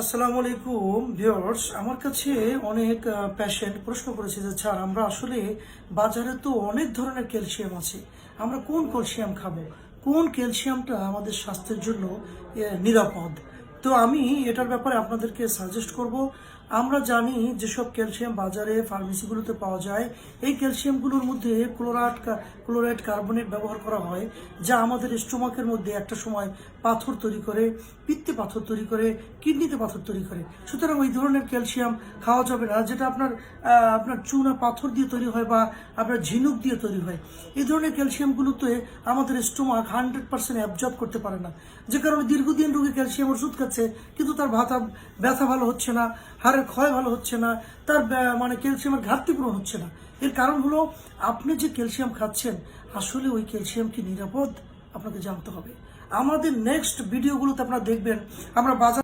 আসসালামু আলাইকুম, ভিউয়ার্স। আমার কাছে অনেক পেশেন্ট প্রশ্ন করেছে যে, স্যার, আমরা আসলে বাজারে তো অনেক ধরনের ক্যালসিয়াম আছে। আমরা কোন ক্যালসিয়াম খাব? কোন ক্যালসিয়ামটা আমাদের স্বাস্থ্যের জন্য নিরাপদ? তো আমি এটার ব্যাপারে আপনাদেরকে সাজেস্ট করব। আমরা জানি যেসব ক্যালসিয়াম বাজারে ফার্মেসিগুলোতে পাওয়া যায়, এই ক্যালসিয়ামগুলোর মধ্যে ক্লোরাইড ক্লোরাইড কার্বনেট ব্যবহার করা হয়, যা আমাদের স্টোমাকের মধ্যে একটা সময় পাথর তৈরি করে, পিত্তে পাথর তৈরি করে, কিডনিতে পাথর তৈরি করে। সুতরাং ওই ধরনের ক্যালসিয়াম খাওয়া যাবে না। যেটা আপনার আপনার চুনা পাথর দিয়ে তৈরি হয় বা আপনার ঝিনুক দিয়ে তৈরি হয়, এই ধরনের ক্যালসিয়ামগুলোতে আমাদের স্টোমাক হান্ড্রেড পার্সেন্ট অ্যাবজর্ব করতে পারে না। যে কারণে দীর্ঘদিন রোগী ক্যালসিয়াম ওষুধ খাচ্ছে কিন্তু তার ভাতা ব্যথা ভালো হচ্ছে না, হাড়ের ক্ষয় ভালো হচ্ছে না, তার মানে ক্যালসিয়ামের ঘাটতি পূরণ হচ্ছে না। এর কারণ হলো, আপনি যে ক্যালসিয়াম খাচ্ছেন, আসলে ওই ক্যালসিয়াম কি নিরাপদ? আপনাকে জানতে হবে। আমাদের নেক্সট ভিডিওগুলোতে আপনারা দেখবেন, আমরা বাজার